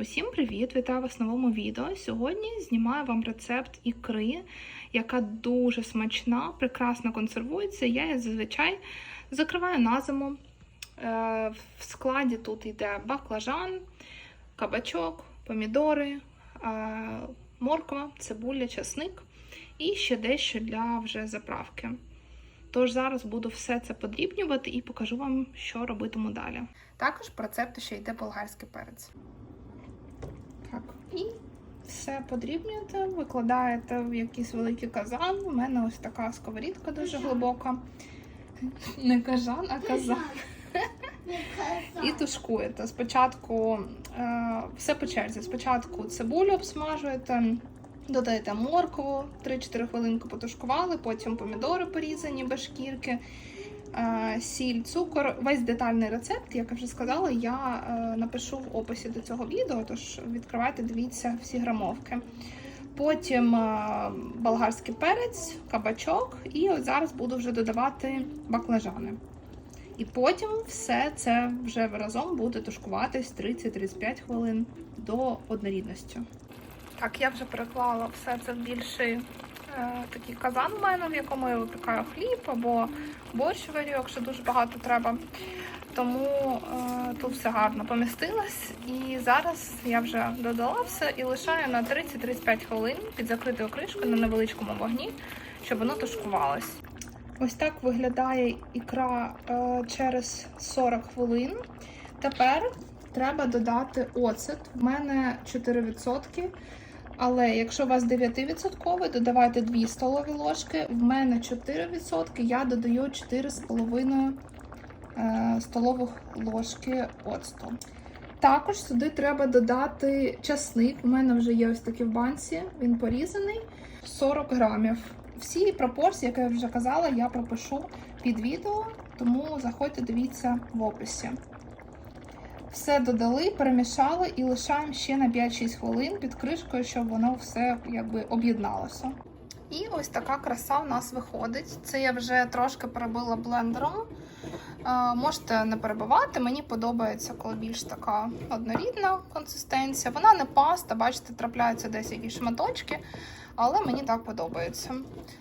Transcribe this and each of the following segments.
Усім привіт! Вітаю вас в новому відео. Сьогодні знімаю вам рецепт ікри, яка дуже смачна, прекрасно консервується. Я її зазвичай закриваю на зиму. Е, В складі тут йде баклажан, кабачок, помідори, е, морква, цибуля, часник і ще дещо для вже заправки. Тож зараз буду все це подрібнювати і покажу вам, що робитиму далі. Також по рецепту ще йде болгарський перець. Так, і все подрібнюєте, викладаєте в якийсь великий казан. У мене ось така сковорідка дуже глибока. Не кажан, а казан. І тушкуєте. Спочатку е, все по черзі. Спочатку цибулю обсмажуєте, додаєте моркву, 3-4 хвилинки потушкували, потім помідори порізані без шкірки, сіль, цукор. Весь детальний рецепт, як я вже сказала, я е, напишу в описі до цього відео, тож відкривайте, дивіться всі грамовки. Потім е, болгарський перець, кабачок, і от зараз буду вже додавати баклажани. І потім все це вже разом буде тушкуватись 30-35 хвилин до однорідності. Так, я вже переклала все це в більший е, такий казан у мене, в якому я випікаю хліб або борщ варю, якщо дуже багато треба. Тому е, тут все гарно помістилось. І зараз я вже додала все і лишаю на 30-35 хвилин під закритою кришкою на невеличкому вогні, щоб воно тушкувалось. Ось так виглядає ікра е, через 40 хвилин. Тепер треба додати оцет. В мене 4%. Але якщо у вас 9%, додавайте 2 столові ложки. В мене 4%, я додаю 4,5 е, столових ложки оцту. Також сюди треба додати часник. У мене вже є ось такий в банці, він порізаний 40 грамів. Всі пропорції, як я вже казала, я пропишу під відео, тому заходьте, дивіться в описі. Все додали, перемішали і лишаємо ще на 5-6 хвилин під кришкою, щоб воно все якби об'єдналося. І ось така краса в нас виходить. Це я вже трошки перебила блендером. Е, можете не перебивати, мені подобається, коли більш така однорідна консистенція. Вона не паста, бачите, трапляються десь якісь шматочки, але мені так подобається.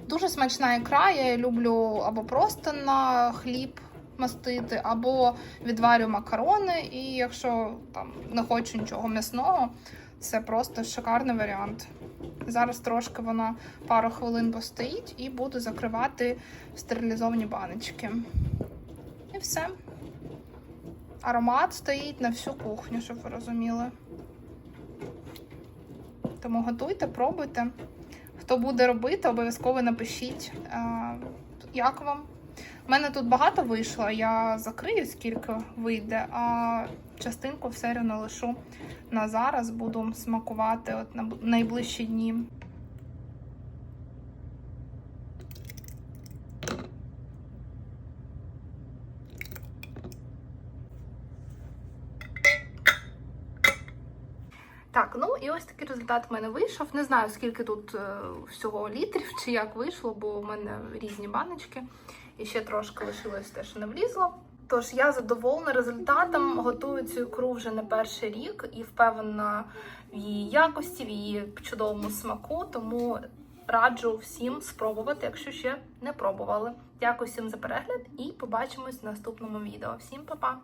Дуже смачна ікра, я її люблю або просто на хліб мастити, або відварю макарони, і якщо там не хочу нічого м'ясного, це просто шикарний варіант. Зараз трошки вона пару хвилин постоїть і буду закривати стерилізовані баночки. І все. Аромат стоїть на всю кухню, щоб ви розуміли. Тому готуйте, пробуйте. Хто буде робити, обов'язково напишіть, е, як вам. У мене тут багато вийшло, я закрию, скільки вийде, а частинку все одно лишу на зараз, буду смакувати от на найближчі дні. Так, ну і ось такий результат в мене вийшов. Не знаю, скільки тут е, всього літрів чи як вийшло, бо у мене різні баночки. І ще трошки лишилось те, що не влізло. Тож я задоволена результатом. Готую цю ікру вже не перший рік і впевнена в її якості, в її чудовому смаку. Тому раджу всім спробувати, якщо ще не пробували. Дякую всім за перегляд і побачимось в наступному відео. Всім па-па!